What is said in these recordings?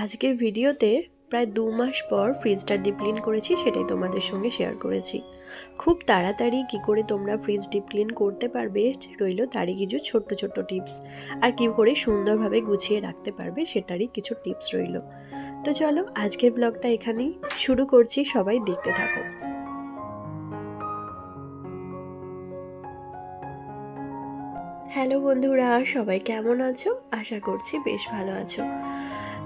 আজকের ভিডিওতে প্রায় দু মাস পর ফ্রিজটা ডিপ ক্লিন করেছি, সেটাই তোমাদের সঙ্গে শেয়ার করেছি। খুব তাড়াতাড়ি কি করে তোমরা ফ্রিজ ডিপ ক্লিন করতে পারবে রইল তারই কিছু ছোট্ট ছোট্ট টিপস আর কী করে সুন্দরভাবে গুছিয়ে রাখতে পারবে সেটারই কিছু টিপস রইল। তো চলো আজকের ব্লগটা এখানেই শুরু করছি, সবাই দেখতে থাকো। হ্যালো বন্ধুরা, সবাই কেমন আছো? আশা করছি বেশ ভালো আছো।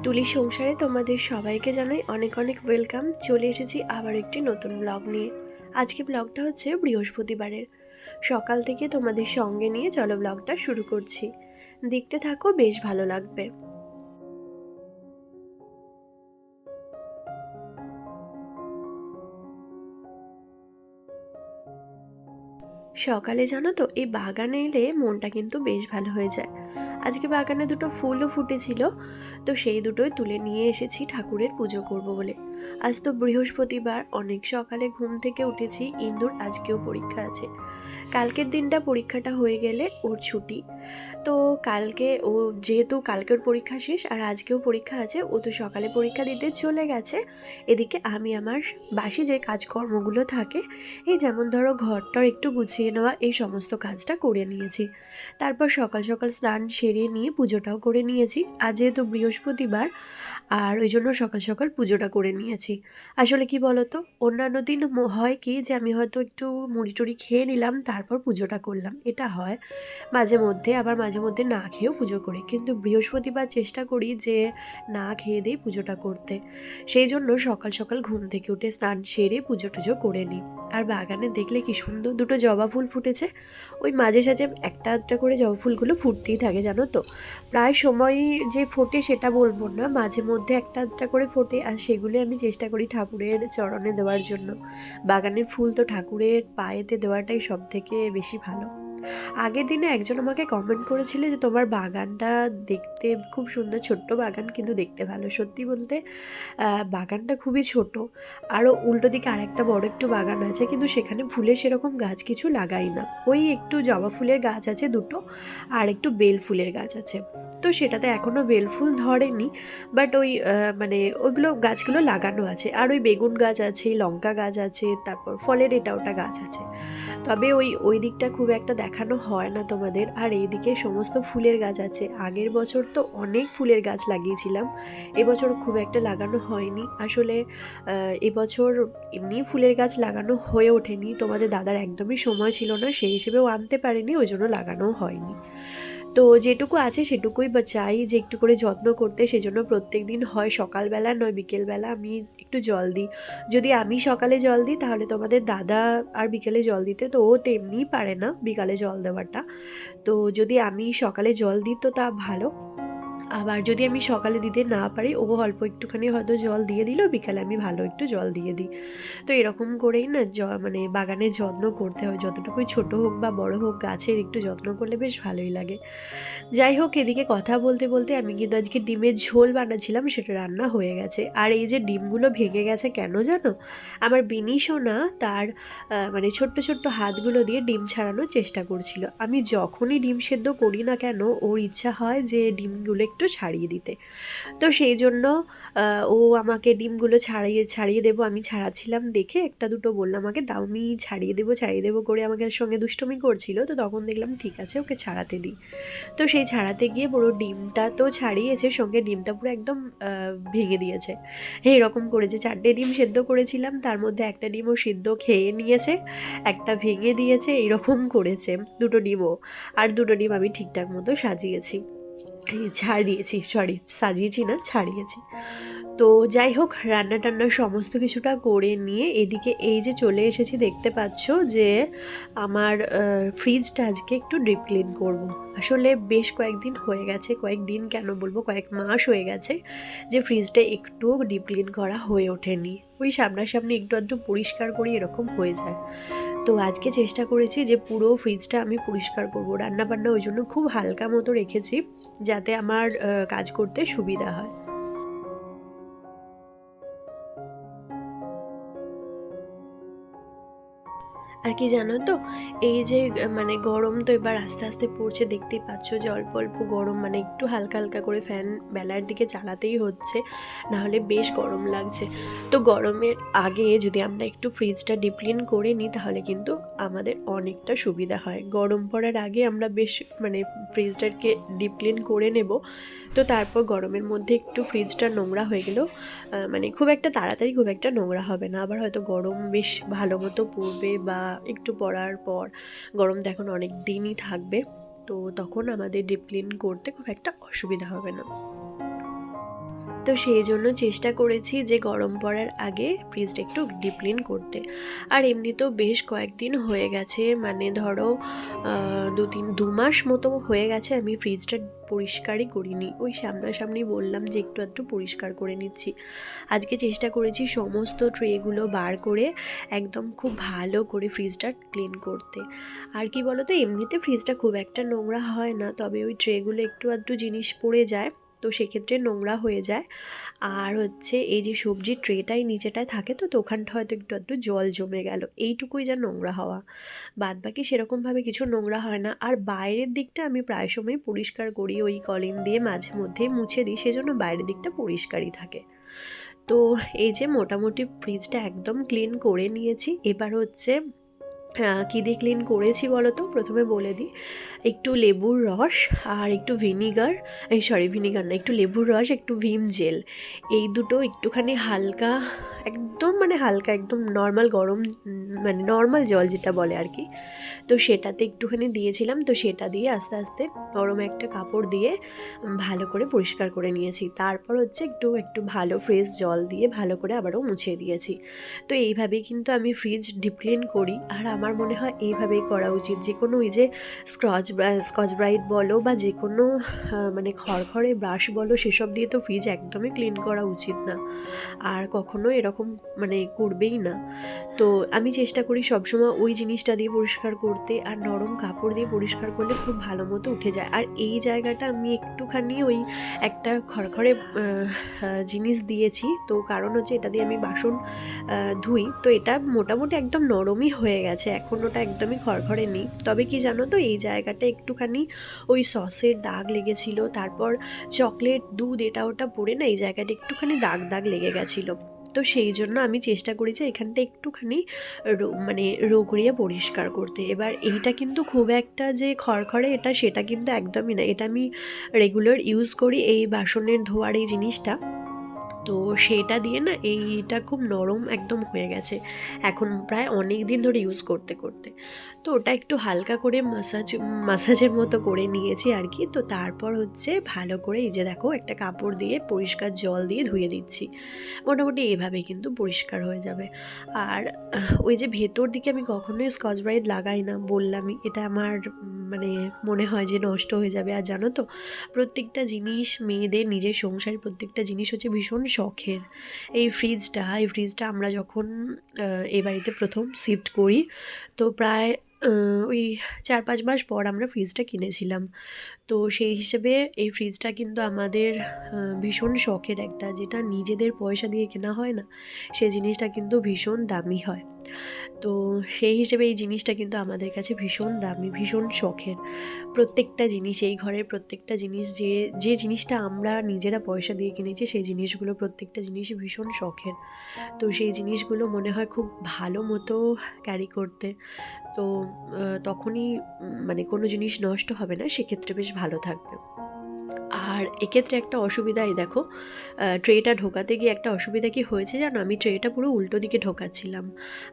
তুলি সংসারে তোমাদের সবাইকে জানাই অনেক অনেক ওয়েলকাম চলে এসেছি আবার একটি নতুন ব্লগ নিয়ে। আজকে ব্লগটা হচ্ছে বৃহস্পতিবারের। সকাল থেকে তোমাদের সঙ্গে নিয়ে চলো ব্লগটা শুরু করছি। দেখতে থাকো, বেশ ভালো লাগবে। সকালে জানো তো, এই বাগানে এলে মনটা কিন্তু বেশ ভালো হয়ে যায়। আজকে বাগানে দুটো ফুলও ফুটেছিল, তো সেই দুটোই তুলে নিয়ে এসেছি ঠাকুরের পুজো করব বলে। আজ তো বৃহস্পতিবার, অনেক সকালে ঘুম থেকে উঠেছি, ইন্দুর আজকেও পরীক্ষা আছে। কালকের দিনটা পরীক্ষাটা হয়ে গেলে ওর ছুটি। তো কালকে ও যেহেতু কালকের পরীক্ষা শেষ আর আজকেও পরীক্ষা আছে, ও তো সকালে পরীক্ষা দিতে চলে গেছে। এদিকে আমি আমার বাসি যে কাজকর্মগুলো থাকে, এই যেমন ধরো ঘরটার একটু গুছিয়ে নেওয়া, এই সমস্ত কাজটা করে নিয়েছি। তারপর সকাল সকাল স্নান সেরে নিয়ে পুজোটাও করে নিয়েছি। আজ যেহেতু বৃহস্পতিবার, আর ওই জন্য সকাল সকাল পুজোটা করে নিয়েছি। আসলে কি বলতো? অন্যান্য দিন হয় কি যে আমি হয়তো একটু মুড়ি টুড়ি খেয়ে নিলাম, তারপর পুজোটা করলাম। এটা হয়। মাঝে মধ্যে, আবার মাঝে মধ্যে না খেয়েও পুজো করি। কিন্তু বৃহস্পতিবার চেষ্টা করি যে না খেয়ে দিই পুজোটা করতে। সেই জন্য সকাল সকাল ঘুম থেকে উঠে স্নান সেরে পুজো টুজো করে নিই। আর বাগানে দেখলে কি সুন্দর দুটো জবা ফুল ফুটেছে। ওই মাঝে সাঝে একটা একটা করে জবা ফুলগুলো ফুটতেই থাকে, জানো তো? প্রায় সময় যে ফোটে সেটা বলব না। মাঝে মধ্যে একটা একটা করে ফোটে, আর সেগুলো আমি চেষ্টা করি ঠাকুরের চরণে দেওয়ার জন্য। বাগানের ফুল তো ঠাকুরের পায়েতে দেওয়াটাই সব থেকে বেশি ভালো। আগের দিনে একজন আমাকে কমেন্ট করেছিল যে তোমার বাগানটা দেখতে খুব সুন্দর, ছোট্ট বাগান কিন্তু দেখতে ভালো। সত্যি বলতে বাগানটা খুবই ছোট। আরও উল্টো দিকে আরেকটা বড় একটু বাগান আছে, কিন্তু সেখানে ফুলের সেরকম গাছ কিছু লাগাই না। ওই একটু জবা ফুলের গাছ আছে দুটো, আর একটু বেল ফুলের গাছ আছে। তো সেটাতে এখনও বেল ফুল ধরেনি বাট ওই মানে ওইগুলো গাছগুলো লাগানো আছে। আর ওই বেগুন গাছ আছে, লঙ্কা গাছ আছে, তারপর ফলের এটা ওটা গাছ আছে। তবে ওই ওই দিকটা খুব একটা দেখানো হয় না তোমাদের। আর এইদিকে সমস্ত ফুলের গাছ আছে। আগের বছর তো অনেক ফুলের গাছ লাগিয়েছিলাম। এবছর খুব একটা লাগানো হয়নি। আসলে এবছর এমনি ফুলের গাছ লাগানো হয়ে ওঠেনি। তোমাদের দাদার একদমই সময় ছিল না, সেই হিসেবেও আনতে পারেনি, ওই জন্য লাগানো হয়নি। তো যেটুকু আছে সেটুকুই বা চাই যে একটু করে যত্ন করতে, সেজন্য প্রত্যেক দিন হয় সকালবেলা নয় বিকেলবেলা আমি একটু জল দিই। যদি আমি সকালে জল দিই, তাহলে তোমাদের দাদা আর বিকেলে জল দিতে, তো ও তেমনিই পারে না বিকালে জল দেওয়াটা। তো যদি আমি সকালে জল দিই, তো তা ভালো। আবার যদি আমি সকালে দিতে না পারি, ও অল্প একটুখানি হয়তো জল দিয়ে দিল, বিকালে আমি ভালো একটু জল দিয়ে দিই। তো এরকম করেই না জ মানে বাগানের যত্ন করতে হয়, যতটুকুই ছোট হোক বা বড় হোক, গাছের একটু যত্ন করলে বেশ ভালোই লাগে। যাই হোক, এদিকে কথা বলতে বলতে আমি কিন্তু আজকে ডিমের ঝোল বানাচ্ছিলাম, সেটা রান্না হয়ে গেছে। আর এই যে ডিমগুলো ভেঙে গেছে কেন জানো? আমার বিনি সোনা তার মানে ছোট্ট ছোট্ট হাতগুলো দিয়ে ডিম ছাড়ানোর চেষ্টা করছিল। আমি যখনই ডিম সেদ্ধ করি না কেন, ওর ইচ্ছা হয় যে ডিমগুলো একটু ছাড়িয়ে দিতে। তো সেই জন্য ও আমাকে ডিমগুলো ছাড়িয়ে ছাড়িয়ে দেবো। আমি ছাড়াচ্ছিলাম দেখে একটা দুটো বললাম আমাকে, দাও, আমি ছাড়িয়ে দেবো ছাড়িয়ে দেবো করে আমাকে সঙ্গে দুষ্টুমি করছিল। তো তখন দেখলাম, ঠিক আছে, ওকে ছাড়াতে দিই। তো সেই ছাড়াতে গিয়ে পুরো ডিমটা তো ছাড়িয়েছে, সঙ্গে ডিমটা পুরো একদম ভেঙে দিয়েছে। এইরকম করেছে। চারটে ডিম সেদ্ধ করেছিলাম, তার মধ্যে একটা ডিমও সিদ্ধ খেয়ে নিয়েছে, একটা ভেঙে দিয়েছে এইরকম করেছে দুটো ডিমও। আর দুটো ডিম আমি ঠিকঠাক মতো সাজিয়েছি। ছাড়িয়েছি সরি সাজিয়েছি না ছাড়িয়েছি। তো যাই হোক রান্না টান্না সমস্ত কিছুটা করে নিয়ে এদিকে এই যে চলে এসেছি, দেখতে পাচ্ছ যে আমার ফ্রিজটা আজকে একটু ডিপ ক্লিন করব। আসলে বেশ কয়েকদিন হয়ে গেছে, কয়েকদিন কেন বলব, কয়েক মাস হয়ে গেছে যে ফ্রিজটা একটু ডিপ ক্লিন করা হয়ে ওঠেনি। ওই সামনাসামনি একটু আধটু পরিষ্কার করি এরকম হয়ে যায়। তো আজকে চেষ্টা করেছি যে পুরো ফ্রিজটা আমি পরিষ্কার করব। রান্না বান্না ওই জন্য খুব হালকা মতো রেখেছি যাতে আমার কাজ করতে সুবিধা হয়। আর কি জানো তো? এই যে মানে গরম তো এবার আস্তে আস্তে পড়ছে, দেখতেই পাচ্ছ যে অল্প অল্প গরম মানে একটু হালকা হালকা করে ফ্যান বেলার দিকে চালাতেই হচ্ছে, নাহলে বেশ গরম লাগছে। তো গরমের আগে যদি আমরা একটু ফ্রিজটা ডিপ্লিন করে নিই, তাহলে কিন্তু আমাদের অনেকটা সুবিধা হয়। গরম পড়ার আগে আমরা বেশ মানে ফ্রিজটাকে ডিপ্লিন করে নেব তো তারপর গরমের মধ্যে একটু ফ্রিজটা নোংরা হয়ে গেল মানে খুব একটা তাড়াতাড়ি খুব একটা নোংরা হবে না। আবার হয়তো গরম বেশ ভালো মতো পড়বে বা একটু পড়ার পর গরম তো এখন অনেক দিনই থাকবে, তো তখন আমাদের ডিপ্লিন করতে খুব একটা অসুবিধা হবে না। তো সেই জন্য চেষ্টা করেছি যে গরম পড়ার আগে ফ্রিজটা একটু ডিপ্লিন করতে। আর এমনিতেও বেশ কয়েকদিন হয়ে গেছে মানে ধরো দু তিন, দু মাস মতো হয়ে গেছে আমি ফ্রিজটা পরিষ্কারই করিনি। ওই সামনাসামনি বললাম যে একটু একটু পরিষ্কার করে নিচ্ছি। আজকে চেষ্টা করেছি সমস্ত ট্রেগুলো বার করে একদম খুব ভালো করে ফ্রিজটা ক্লিন করতে। আর কি বলো তো এমনিতে ফ্রিজটা খুব একটা নোংরা হয় না, তবে ওই ট্রেগুলো একটু আধটু জিনিস পড়ে যায়। তো সেক্ষেত্রে নোংরা হয়ে যায়। আর হচ্ছে এই যে সবজির ট্রেটাই নিচেটায় থাকে তো তো ওখানটা হয়তো একটু একটু জল জমে গেল। এইটুকুই যা নোংরা হওয়া। বাদ বাকি সেরকমভাবে কিছু নোংরা হয় না। আর বাইরের দিকটা আমি প্রায় সময় পরিষ্কার করি, ওই কলিন দিয়ে মাঝে মধ্যেই মুছে দিই, সেজন্য বাইরের দিকটা পরিষ্কারই থাকে। তো এই যে মোটামুটি ফ্রিজটা একদম ক্লিন করে নিয়েছি। এবার হচ্ছে কী দিয়ে ক্লিন করেছি বলো তো প্রথমে বলে দিই, একটু লেবুর রস আর একটু ভিনিগার এই সরি ভিনিগার না, একটু লেবুর রস, একটু ভিম জেল। এই দুটো একটুখানি হালকা একদম মানে হালকা, একদম নর্মাল গরম মানে নর্মাল জল যেটা বলে আর কি। তো সেটাতে একটুখানি দিয়েছিলাম, তো সেটা দিয়ে আস্তে আস্তে নরম একটা কাপড় দিয়ে ভালো করে পরিষ্কার করে নিয়েছি। তারপর হচ্ছে একটু একটু ভালো ফ্রেশ জল দিয়ে ভালো করে আবারও মুছে দিয়েছি। তো এইভাবেই কিন্তু আমি ফ্রিজ ডিপ্লিন করি। আর আমার মনে হয় এইভাবেই করা উচিত। যে কোনো ওই যে স্ক্রচ স্কচ ব্রাইট বলো বা যে কোনো মানে খড়খড়ে ব্রাশ বলো, সেসব দিয়ে তো ফ্রিজ একদমই ক্লিন করা উচিত না। আর কখনো এরকম মানে করবেই না। তো আমি চেষ্টা করি সবসময় ওই জিনিসটা দিয়ে পরিষ্কার করতে, আর নরম কাপড় দিয়ে পরিষ্কার করলে খুব ভালো মতো উঠে যায়। আর এই জায়গাটা আমি একটুখানি ওই একটা খড়খড়ে জিনিস দিয়েছি। তো কারণ হচ্ছে এটা দিয়ে আমি বাসন ধুই। তো এটা মোটামুটি একদম নরমই হয়ে গেছে। এখন ওটা একদমই খড়খড়ে নেই। তবে কি জানো তো, এই জায়গাটা একটুখানি ওই সসের দাগ লেগেছিল। তারপর চকলেট, দুধ, এটা ওটা পড়ে না এই জায়গাটা একটুখানি দাগ দাগ লেগে গেছিল। তো সেই জন্য আমি চেষ্টা করি যে এখানটা একটুখানি মানে রোগড়িয়ে পরিষ্কার করতে। এবার এইটা কিন্তু খুব একটা যে খড়খড়ে এটা, সেটা কিন্তু একদমই না। এটা আমি রেগুলার ইউজ করি এই বাসনের ধোয়ার এই জিনিসটা। তো সেটা দিয়ে না এইটা খুব নরম একদম হয়ে গেছে। এখন প্রায় অনেক দিন ধরে ইউজ করতে করতে। তো ওটা একটু হালকা করে মাসাজ মাসাজের মতো করে নিয়েছি আর কি। তো তারপর হচ্ছে ভালো করে এই যে দেখো একটা কাপড় দিয়ে পরিষ্কার জল দিয়ে ধুয়ে দিচ্ছি। মোটামুটি এভাবে কিন্তু পরিষ্কার হয়ে যাবে। আর ওই যে ভেতর দিকে আমি কখনোই স্কচ ব্রাইট লাগাই না বললামই। এটা আমার মানে মনে হয় যে নষ্ট হয়ে যাবে। আর জানো তো, প্রত্যেকটা জিনিস মেয়েদের নিজের সংসারের প্রত্যেকটা জিনিস হচ্ছে ভীষণ শখের। এই ফ্রিজটা এই ফ্রিজটা আমরা যখন এই বাড়িতে প্রথম শিফট করি, তো প্রায় ওই চার পাঁচ মাস পর আমরা ফ্রিজটা কিনেছিলাম। তো সেই হিসেবে এই ফ্রিজটা কিন্তু আমাদের ভীষণ শখের একটা, যেটা নিজেদের পয়সা দিয়ে কেনা হয় না সেই জিনিসটা কিন্তু ভীষণ দামি হয়। তো সেই হিসেবে এই জিনিসটা কিন্তু আমাদের কাছে ভীষণ দামি, ভীষণ শখের। প্রত্যেকটা জিনিস এই ঘরের প্রত্যেকটা জিনিস যে যে জিনিসটা আমরা নিজেরা পয়সা দিয়ে কিনেছি, সেই জিনিসগুলো প্রত্যেকটা জিনিসই ভীষণ শখের। তো সেই জিনিসগুলো মনে হয় খুব ভালো মতো ক্যারি করতে। তো তখনই মানে কোনো জিনিস নষ্ট হবে না, সেক্ষেত্রে বেশ ভালো থাকবে। আর এক্ষেত্রে একটা অসুবিধা এই দেখো ট্রেটা ঢোকাতে গিয়ে একটা অসুবিধা কি হয়েছে জানো? আমি ট্রেটা পুরো উল্টো দিকে ঢোকাচ্ছিলাম।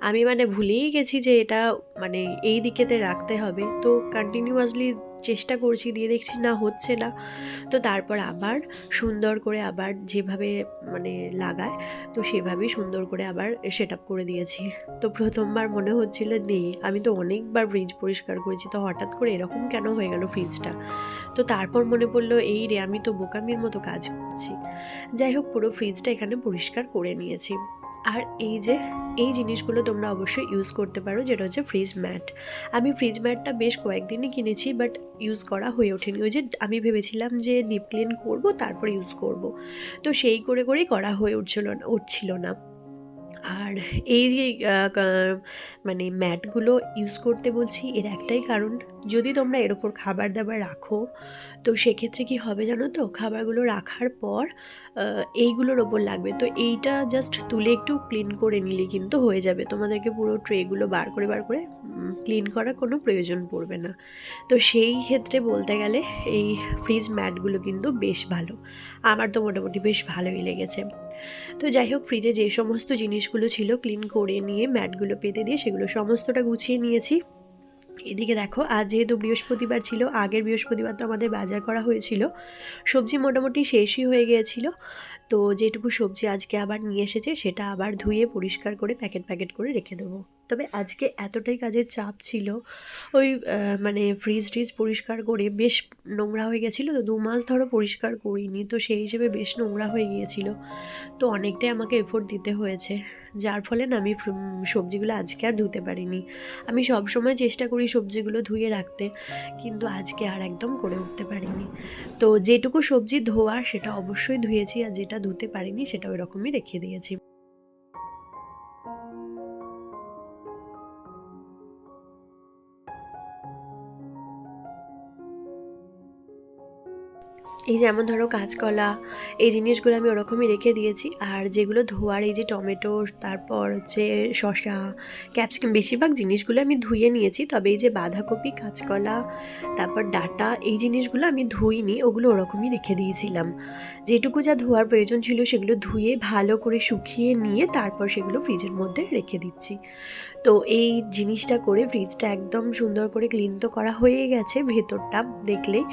আমি মানে ভুলেই গেছি যে এটা মানে এই দিকেতে রাখতে হবে। তো কন্টিনিউয়াসলি চেষ্টা করছি, দিয়ে দেখছি না হচ্ছে না। তো তারপর আবার সুন্দর করে আবার যেভাবে মানে লাগায়, তো সেভাবেই সুন্দর করে আবার সেট আপ করে দিয়েছি। তো প্রথমবার মনে হচ্ছিল, নেই, আমি তো অনেকবার ফ্রিজ পরিষ্কার করেছি। তো হঠাৎ করে এরকম কেন হয়ে গেল ফ্রিজটা তো তারপর মনে পড়ল, এই রে, আমি তো বোকামির মতো কাজ করছি। যাই হোক পুরো ফ্রিজটা এখানে পরিষ্কার করে নিয়েছি। আর এই যে, এই জিনিসগুলো তোমরা অবশ্যই ইউজ করতে পারো, যেটা হচ্ছে ফ্রিজ ম্যাট আমি ফ্রিজ ম্যাটটা বেশ কয়েকদিনই কিনেছি বাট ইউজ করা হয়ে ওঠেনি। ওই যে, আমি ভেবেছিলাম যে ডিপ ক্লিন করব, তারপর ইউজ করব। তো সেই করে করেই করা হয়ে উঠছিল উঠছিল না। আর এই যে মানে ম্যাটগুলো ইউজ করতে বলছি, এর একটাই কারণ যদি তোমরা এর ওপর খাবার দাবার রাখো, তো সেক্ষেত্রে কি হবে জানো তো? খাবারগুলো রাখার পর এইগুলোর ওপর লাগবে। তো এইটা জাস্ট তুলে একটু ক্লিন করে নিলে কিন্তু হয়ে যাবে। তোমাদেরকে পুরো ট্রেগুলো বার করে বার করে ক্লিন করার কোনো প্রয়োজন পড়বে না। তো সেই ক্ষেত্রে বলতে গেলে এই ফ্রিজ ম্যাটগুলো কিন্তু বেশ ভালো। আমার তো মোটামুটি বেশ ভালোই লেগেছে। তো যাই হোক ফ্রিজে যে সমস্ত জিনিসগুলো ছিল ক্লিন করে নিয়ে ম্যাটগুলো পেতে দিয়ে সেগুলো সমস্তটা গুছিয়ে নিয়েছি। এদিকে দেখো, আজ যেহেতু বৃহস্পতিবার ছিল, আগের বৃহস্পতিবার তো আমাদের বাজার করা হয়েছিল। সবজি মোটামুটি শেষই হয়ে গিয়েছিল। তো যেটুকু সবজি আজকে আবার নিয়ে এসেছে, সেটা আবার ধুয়ে পরিষ্কার করে প্যাকেট প্যাকেট করে রেখে দেবো। তবে আজকে এতটাই কাজের চাপ ছিল, ওই মানে ফ্রিজ ট্রিজ পরিষ্কার করে বেশ নোংরা হয়ে গেছিল, তো দু মাস ধরো পরিষ্কার করিনি, তো সেই হিসেবে বেশ নোংরা হয়ে গিয়েছিল। তো অনেকটাই আমাকে এফোর্ট দিতে হয়েছে। যার ফলে না আমি সবজিগুলো আজকে আর ধুতে পারিনি। আমি সব সময় চেষ্টা করি সবজিগুলো ধুয়ে রাখতে, কিন্তু আজকে আর একদম করে উঠতে পারিনি। তো যেটুকু সবজি ধোয়া সেটা অবশ্যই ধুয়েছি আর যেটা ধুতে পারিনি সেটা ওই রকমই রেখে দিয়েছি। এই যেমন ধরো কাঁচকলা এই জিনিসগুলো আমি ওরকমই রেখে দিয়েছি। আর যেগুলো ধোয়ার, এই যে টমেটো, তারপর হচ্ছে শসা, ক্যাপসিকাম, বেশিরভাগ জিনিসগুলো আমি ধুয়ে নিয়েছি। তবে এই যে বাঁধাকপি, কাঁচকলা, তারপর ডাটা, এই জিনিসগুলো আমি ধুইনি, ওগুলো ওরকমই রেখে দিয়েছিলাম। যেটুকু যা ধোয়ার প্রয়োজন ছিল সেগুলো ধুয়ে, ভালো করে শুকিয়ে নিয়ে তারপর সেগুলো ফ্রিজের মধ্যে রেখে দিচ্ছি। তো এই জিনিসটা করে ফ্রিজটা একদম সুন্দর করে ক্লিন তো করা হয়ে গেছে ভেতরটা দেখলেই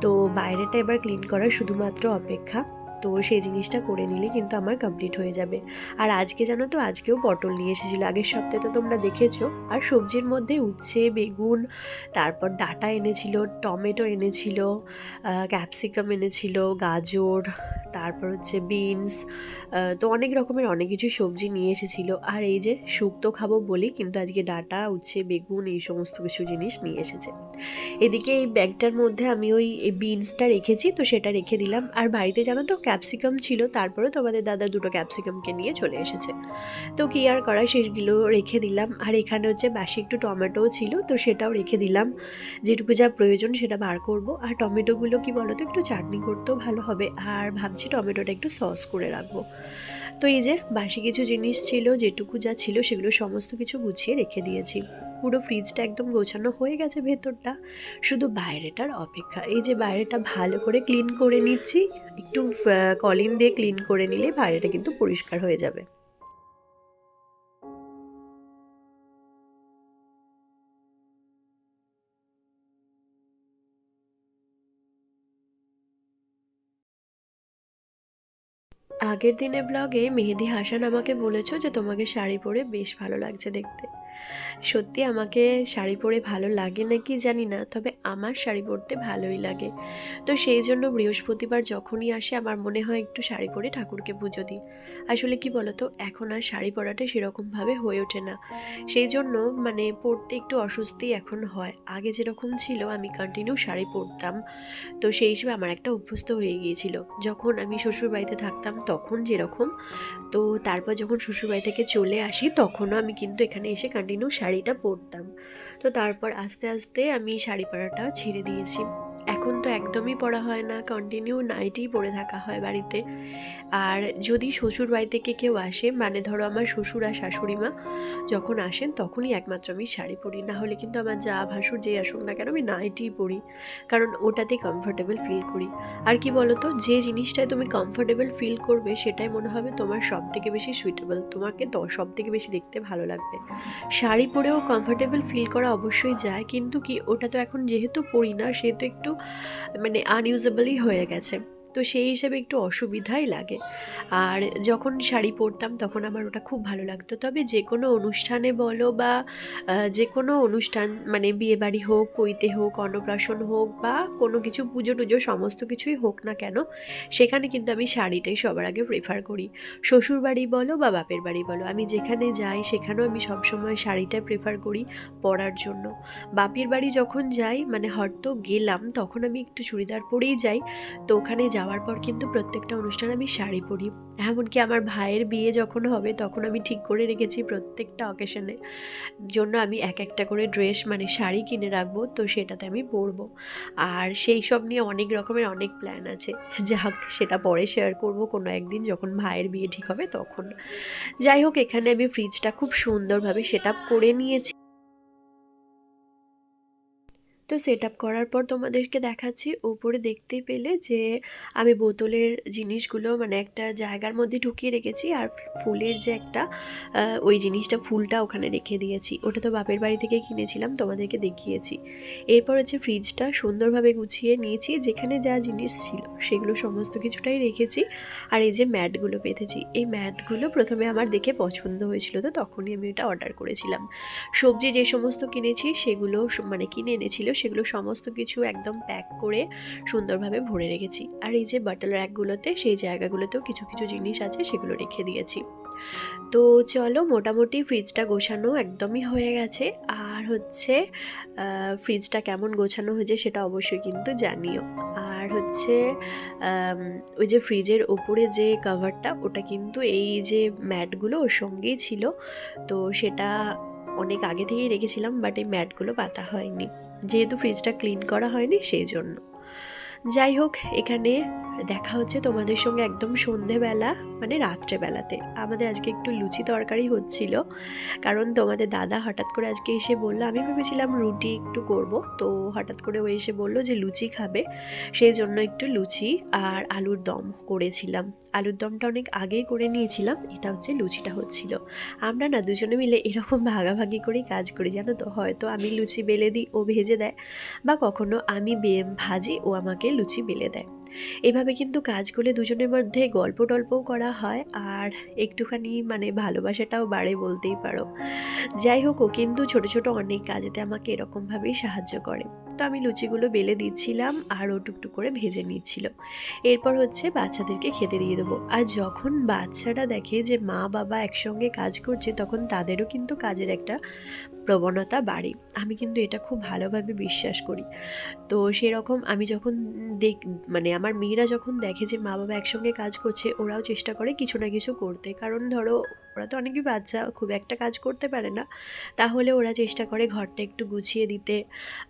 তো বাইরেটা এবার ক্লিন করার শুধুমাত্র অপেক্ষা। তো সেই জিনিসটা করে নিলে কিন্তু আমার কমপ্লিট হয়ে যাবে। আর আজকে জানো তো, আজকেও পটল নিয়ে এসেছিল। আগের সপ্তাহে তো তোমরা দেখেছ। আর সবজির মধ্যে উচ্ছে, বেগুন, তারপর ডাটা এনেছিল, টমেটো এনেছিল ক্যাপসিকাম এনেছিল, গাজর, তারপর হচ্ছে বিনস তো অনেক রকমের অনেক কিছু সবজি নিয়ে এসেছিল। আর এই যে শুক্তো খাব বলি কিন্তু আজকে ডাটা, উচ্ছে, বেগুন এই সমস্ত কিছু জিনিস নিয়ে এসেছে। এদিকে এই ব্যাগটার মধ্যে আমি ওই বিনসটা রেখেছি, তো সেটা রেখে দিলাম। আর বাড়িতে জানো তো ক্যাপসিকাম ছিল তারপরে তোমাদের দাদা দুটো ক্যাপসিকামকে নিয়ে চলে এসেছে। তো কি আর করা, সেগুলো রেখে দিলাম। আর এখানে হচ্ছে বাসি একটু টমেটোও ছিল, তো সেটাও রেখে দিলাম। যেটুকু যা প্রয়োজন সেটা বার করব। আর টমেটোগুলো কি বলো তো একটু চাটনি করতেও ভালো হবে। আর ভাবছি টমেটোটা একটু সস করে রাখব। তো এই যে, বাসি কিছু জিনিস ছিল, যেটুকু যা ছিল সেগুলো সমস্ত কিছু গুছিয়ে রেখে দিয়েছি। পুরো ফ্রিজটা একদম গোছানো হয়ে গেছে ভেতরটা। শুধু বাইরেটার অপেক্ষা। এই যে বাইরেটা ভালো করে ক্লিন করে নিচ্ছি, একটু কলিন দিয়ে ক্লিন করে নিলে বাইরেটা কিন্তু পরিষ্কার হয়ে যাবে। আগের দিনের ব্লগে মেহেদি হাসান আমাকে বলেছ যে তোমাকে শাড়ি পরে বেশ ভালো লাগছে দেখতে। সত্যি আমাকে শাড়ি পরে ভালো লাগে নাকি জানি না, তবে আমার শাড়ি পরতে ভালোই লাগে। তো সেই জন্য বৃহস্পতিবার যখনই আসে, আমার মনে হয় একটু শাড়ি পরে ঠাকুরকে পুজো দিই। আসলে কি বলতো, এখন আর শাড়ি পরাটা সেরকমভাবে হয়ে ওঠে না। সেই জন্য মানে পরতে একটু অস্বস্তি এখন হয়। আগে যেরকম ছিল, আমি কন্টিনিউ শাড়ি পরতাম। তো সেই হিসেবে আমার একটা অভ্যস্ত হয়ে গিয়েছিল। যখন আমি শ্বশুর বাড়িতে থাকতাম, তখন যেরকম, তো তারপর যখন শ্বশুরবাড়ি থেকে চলে আসি, তখনও আমি কিন্তু এখানে এসে কন্টিনিউ শাড়িটা পরতাম। তো তারপর আস্তে আস্তে আমি শাড়ি পরাটা ছেড়ে দিয়েছি। এখন তো একদমই পরা হয় না কন্টিনিউ নাইটেই পরে থাকা হয় বাড়িতে। আর যদি শ্বশুর বাড়ি থেকে কেউ আসে মানে ধরো আমার শ্বশুর আর শাশুড়ি মা, যখন আসেন তখনই একমাত্র আমি শাড়ি পরি। না হলে কিন্তু আমার যা ভাসুর যে আসুক না কেন আমি নাইটিই পরি, কারণ ওটাতে কমফোর্টেবল ফিল করি। আর কি বলতো, যে জিনিসটায় তুমি কমফোর্টেবল ফিল করবে, সেটাই মনে হবে তোমার সব থেকে বেশি সুইটেবল তোমাকে তো সব থেকে বেশি দেখতে ভালো লাগবে। শাড়ি পরেও কমফোর্টেবল ফিল করা অবশ্যই যায়, কিন্তু কি ওটা তো এখন যেহেতু পরি না, সেহেতু একটু মানে আনইউজেবলই হয়ে গেছে। তো সেই হিসাবে একটু অসুবিধাই লাগে। আর যখন শাড়ি পরতাম তখন আমার ওটা খুব ভালো লাগতো। তবে যে কোনো অনুষ্ঠানে বলো বা যে কোনো অনুষ্ঠান মানে বিয়েবাড়ি হোক পৈতে হোক, অন্নপ্রাশন হোক বা কোনো কিছু, পুজো টুজো সমস্ত কিছুই হোক না কেন, সেখানে কিন্তু আমি শাড়িটাই সবার আগে প্রেফার করি। শ্বশুর বাড়ি বলো বা বাপের বাড়ি বলো, আমি যেখানে যাই সেখানেও আমি সবসময় শাড়িটাই প্রেফার করি পরার জন্য। বাপের বাড়ি যখন যাই মানে হয়তো গেলাম, তখন আমি একটু চুড়িদার পরেই যাই, তো ওখানে যাওয়ার যাওয়ার পর কিন্তু প্রত্যেকটা অনুষ্ঠান আমি শাড়ি পরি। এমনকি আমার ভাইয়ের বিয়ে যখন হবে তখন আমি ঠিক করে রেখেছি প্রত্যেকটা অকেশনে জন্য আমি এক একটা করে ড্রেস মানে শাড়ি কিনে রাখব, তো সেটাতে আমি পরবো। আর সেই সব নিয়ে অনেক রকমের অনেক প্ল্যান আছে। যাক, সেটা পরে শেয়ার করব। কোনো একদিন যখন ভাইয়ের বিয়ে ঠিক হবে তখন। যাই হোক, এখানে আমি ফ্রিজটা খুব সুন্দরভাবে সেট করে নিয়েছি। তো সেট আপ করার পর তোমাদেরকে দেখাচ্ছি ওপরে দেখতে পেলে যে আমি বোতলের জিনিসগুলো মানে একটা জায়গার মধ্যে ঢুকিয়ে রেখেছি আর ফুলের যে একটা ওই জিনিসটা ফুলটা ওখানে রেখে দিয়েছি। ওটা তো বাপের বাড়ি থেকে কিনেছিলাম, তোমাদেরকে দেখিয়েছি। এরপর হচ্ছে ফ্রিজটা সুন্দরভাবে গুছিয়ে নিয়েছি, যেখানে যা জিনিস ছিল সেগুলো সমস্ত কিছুটাই রেখেছি। আর এই যে ম্যাটগুলো পেতেছি, এই ম্যাটগুলো প্রথমে আমার দেখে পছন্দ হয়েছিল তো তখনই আমি এটা অর্ডার করেছিলাম। সবজি যে সমস্ত কিনেছি সেগুলো মানে কিনে এনেছিল সেগুলো সমস্ত কিছু একদম প্যাক করে সুন্দরভাবে ভরে রেখেছি। আর এই যে বাটল র্যাকগুলোতে সেই জায়গাগুলোতেও কিছু কিছু জিনিস আছে, সেগুলো রেখে দিয়েছি। তো চলো, মোটামুটি ফ্রিজটা গোছানো একদমই হয়ে গেছে। আর হচ্ছে ফ্রিজটা কেমন গোছানো হয়েছে সেটা অবশ্যই কিন্তু জানিও। আর হচ্ছে ওই যে ফ্রিজের ওপরে যে কাভারটা ওটা কিন্তু এই যে ম্যাটগুলো ওর সঙ্গেই ছিল। তো সেটা অনেক আগে থেকেই রেখেছিলাম বাট এই ম্যাটগুলো পাতা হয়নি। যেহেতু ফ্রিজটা ক্লিন করা হয়নি, সেই জন্য। যাই হোক, এখানে দেখা হচ্ছে তোমাদের সঙ্গে একদম সন্ধেবেলা মানে রাত্রেবেলাতে। আমাদের আজকে একটু লুচি তরকারি হচ্ছিল, কারণ তোমাদের দাদা হঠাৎ করে আজকে এসে বলল, আমি ভেবেছিলাম রুটি একটু করব। তো হঠাৎ করে ও এসে বলল যে লুচি খাবে সেই জন্য একটু লুচি আর আলুর দম করেছিলাম। আলুর দমটা অনেক আগেই করে নিয়েছিলাম, এটা হচ্ছে লুচিটা হচ্ছিল। আমরা না দুজনে মিলে এরকম ভাগাভাগি করেই কাজ করি, জানো তো? হয়তো আমি লুচি বেলে দিই, ও ভেজে দেয়, বা কখনো আমি ভাজি, ও আমাকে লুচি বেলে দেয়। এভাবে কিন্তু কাজ করলে দুজনের মধ্যে গল্প টল্পও করা হয় আর একটুখানি মানে ভালোবাসাটাও বাড়ে বলতেই পারো। যাই হোক, ও কিন্তু ছোট ছোট অনেক কাজেতে আমাকে এরকমভাবেই সাহায্য করে। তো আমি লুচিগুলো বেলে দিচ্ছিলাম আর ও টুকটুক করে ভেজে নিচ্ছিল। এরপর হচ্ছে বাচ্চাদেরকে খেতে দিয়ে দেবো। আর যখন বাচ্চারা দেখে যে মা বাবা একসঙ্গে কাজ করছে, তখন তাদেরও কিন্তু কাজের একটা প্রবণতা বাড়ে। আমি কিন্তু এটা খুব ভালোভাবে বিশ্বাস করি। তো সেরকম আমি যখন দেখ মানে আমার মেয়েরা যখন দেখে যে মা বাবা একসঙ্গে কাজ করছে, ওরাও চেষ্টা করে কিছু না কিছু করতে। কারণ ধরো ওরা তো অনেকই বাচ্চা, খুব একটা কাজ করতে পারে না। তাহলে ওরা চেষ্টা করে ঘরটা একটু গুছিয়ে দিতে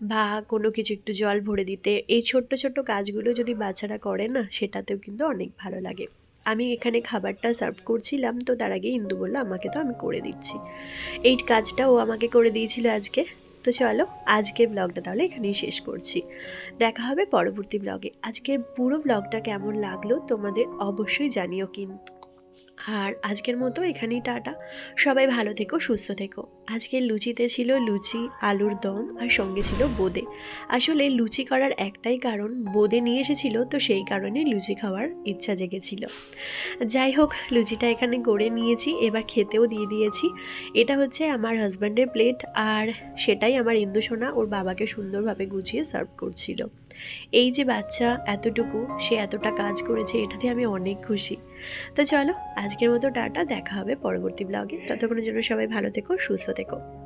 বা কোনো কিছু একটু জল ভরে দিতে। এই ছোট্ট ছোট্ট কাজগুলো যদি বাচ্চারা করে না, সেটাতেও কিন্তু অনেক ভালো লাগে। আমি এখানে খাবারটা সার্ভ করছিলাম, তো তার আগে ইন্দু বলল, আমাকে তো আমি করে দিচ্ছি। এই কাজটা ও আমাকে করে দিয়েছিল আজকে। তো চলো, আজকের ব্লগটা তাহলে এখানেই শেষ করছি। দেখা হবে পরবর্তী ব্লগে। আজকের পুরো ব্লগটা কেমন লাগল তোমাদের অবশ্যই জানিও কিন্তু আর আজকের মতো এখানেই টাটা। সবাই ভালো থেকো, সুস্থ থেকো। আজকের লুচিতে ছিল লুচি, আলুর দম আর সঙ্গে ছিল বোঁদে। আসলে লুচি করার একটাই কারণ, বোঁদে নিয়ে এসেছিল তো সেই কারণে লুচি খাওয়ার ইচ্ছা জেগেছিল। যাই হোক, লুচিটা এখানে গড়ে নিয়েছি, এবার খেতেও দিয়ে দিয়েছি। এটা হচ্ছে আমার হাজব্যান্ডের প্লেট আর সেটাই আমার ইন্দুসোনা ওর বাবাকে সুন্দরভাবে গুছিয়ে সার্ভ করছিল। এই যে বাচ্চা এতটুকু, সে এতটা কাজ করেছে, এটাতে আমি অনেক খুশি। তো চলো, আজকের মতো টাটা, দেখা হবে পরবর্তী ব্লগে ততক্ষণের জন্য সবাই ভালো থেকো, সুস্থ থেকো।